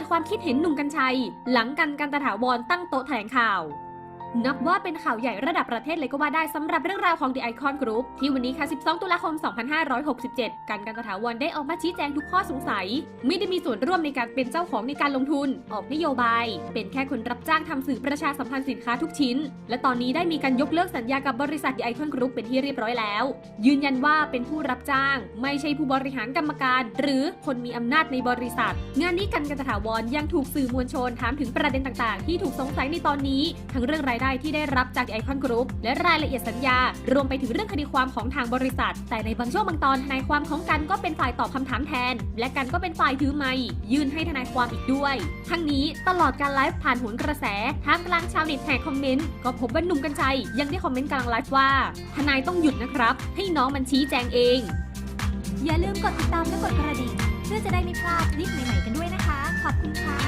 ดความคิดเห็นหนุ่มกัญชัย หลังกันกันตถาวรตั้งโต๊ะแถลงข่าว นับว่าเป็นข่าวใหญ่ระดับประเทศเลยก็ว่าได้สำหรับเรื่องราวของ The Icon Group ที่วันนี้ค่ะ 12 ตุลาคม 2567กันกันตถาวรได้ออกมาชี้แจงทุกข้อสงสัย ไม่ได้มีส่วนร่วมในการเป็นเจ้าของในการลงทุน ออกนโยบาย เป็นแค่คนรับจ้างทำสื่อประชาสัมพันธ์สินค้าทุกชิ้น และตอนนี้ได้มีการยกเลิกสัญญากับบริษัท The Icon Group เป็นที่เรียบร้อยแล้ว ยืนยันว่าเป็นผู้รับจ้าง ไม่ใช่ผู้บริหารกรรมการ หรือคนมีอำนาจในบริษัท งานนี้กันกันตถาวรยังถูกสื่อมวลชนถามถึงประเด็นต่างๆ ที่ถูกสงสัยในตอนนี้ทั้งเรื่องรายได้ที่ได้รับจากไอคอนกรุ๊ปและรายละเอียดสัญญา รวมไปถึงเรื่องคดีความของทางบริษัท แต่ในบางช่วงบางตอนทนายความของกันก็เป็นฝ่ายตอบคำถามแทน และกันก็เป็นฝ่ายถือไมค์ยื่นให้ทนายความอีกด้วย ทั้งนี้ตลอดการไลฟ์ผ่านโหนกระแสท่ามกลางชาวเน็ตแห่คอมเมนต์ก็พบว่าหนุ่มกัญชัยยังได้คอมเมนต์กลางไลฟ์ว่า ทนายต้องหยุดนะครับ ให้น้องมันชี้แจงเอง อย่าลืมกดติดตามและกดกระดิ่งเพื่อจะได้ไม่พลาดคลิปใหม่ๆกันด้วยนะคะ ขอบคุณค่ะ